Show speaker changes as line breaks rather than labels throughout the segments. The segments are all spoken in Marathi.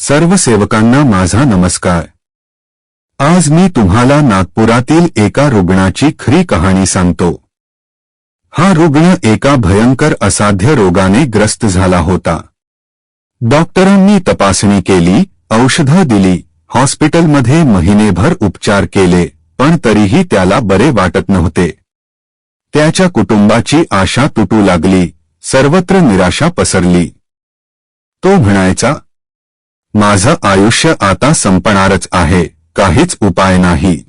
सर्व सेवकांना माझा नमस्कार. आज मी तुम्हाला नागपुरातील एका रुग्णाची खरी कहाणी सांगतो. हा रुग्ण एका भयंकर असाध्य रोगाने ग्रस्त झाला होता. डॉक्टरांनी तपासणी केली औषधं दिली हॉस्पिटलमध्ये महिनेभर उपचार केले पण तरीही त्याला बरे वाटत नव्हते. त्याच्या कुटुंबाची आशा तुटू लागली सर्वत्र निराशा पसरली. तो म्हणायचा माझं आयुष्य आता संपणारच आहे काहीच उपाय नाही.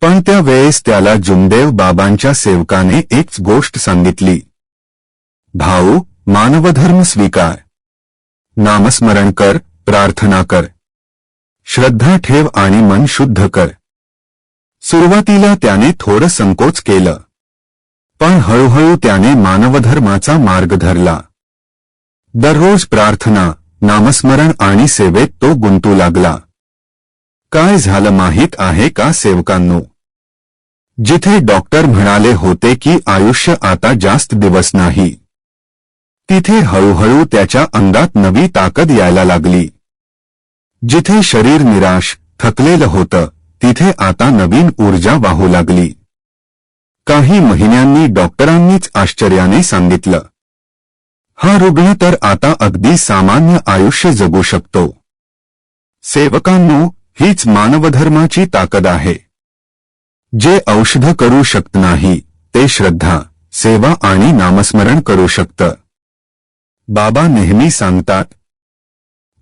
पण त्या वेळेस त्याला जुमदेव बाबांच्या सेवकाने एक गोष्ट सांगितली. भाऊ मानवधर्म स्वीकार. नामस्मरण कर प्रार्थना कर. श्रद्धा ठेव आणि मन शुद्ध कर. सुरुवातीला त्याने थोडं संकोच केलं. पण हळूहळू त्याने मानवधर्माचा मार्ग धरला. दररोज प्रार्थना नामस्मरण आणि सेवेत तो गुंतू लागला. काय झालं माहीत आहे का सेवकांनो? जिथे डॉक्टर म्हणाले होते की आयुष्य आता जास्त दिवस नाही. तिथे हळूहळू त्याच्या अंगात नवी ताकद यायला लागली. जिथे शरीर निराश थकलेलं होतं तिथे आता नवीन ऊर्जा वाहू लागली. काही महिन्यांनी डॉक्टरांनीच आश्चर्याने सांगितलं. हा रुग्ण तर आता अगदी सामान्य आयुष्य जगू शकतो. सेवकांनो हीच मानवधर्माची ताकद आहे. जे औषध करू शकत नाही ते श्रद्धा सेवा आणि नामस्मरण करू शकतं. बाबा नेहमी सांगतात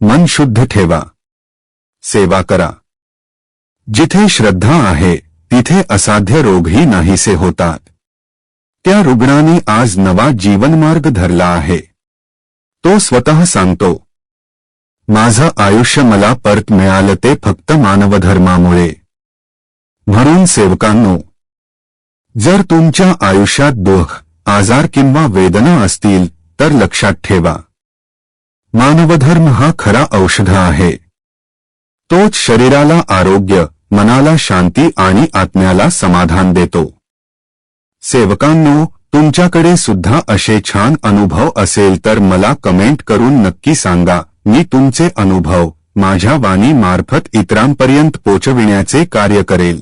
मन शुद्ध ठेवा. सेवा करा. जिथे श्रद्धा आहे तिथे असाध्य रोगही नाहीसे होतात. त्या रुग्णाने आज नवा जीवनमार्ग धरला आहे. तो स्वतः सांगतो माझं आयुष्य मला परत मिळालं ते फक्त मानवधर्मामुळे. म्हणून सेवकांनो जर तुमच्या आयुष्यात दुःख आजार किंवा वेदना असतील तर लक्षात ठेवा. मानवधर्म हा खरा औषध आहे. तोच शरीराला आरोग्य मनाला शांती आणि आत्म्याला समाधान देतो. सेवकांनो तुमच्याकडे सुद्धा असे छान अनुभव असेल तर मला कमेंट करून नक्की सांगा. मी तुमचे अनुभव माझ्या वाणी मार्फत इतरांपर्यंत पोचविण्याचे कार्य करेल.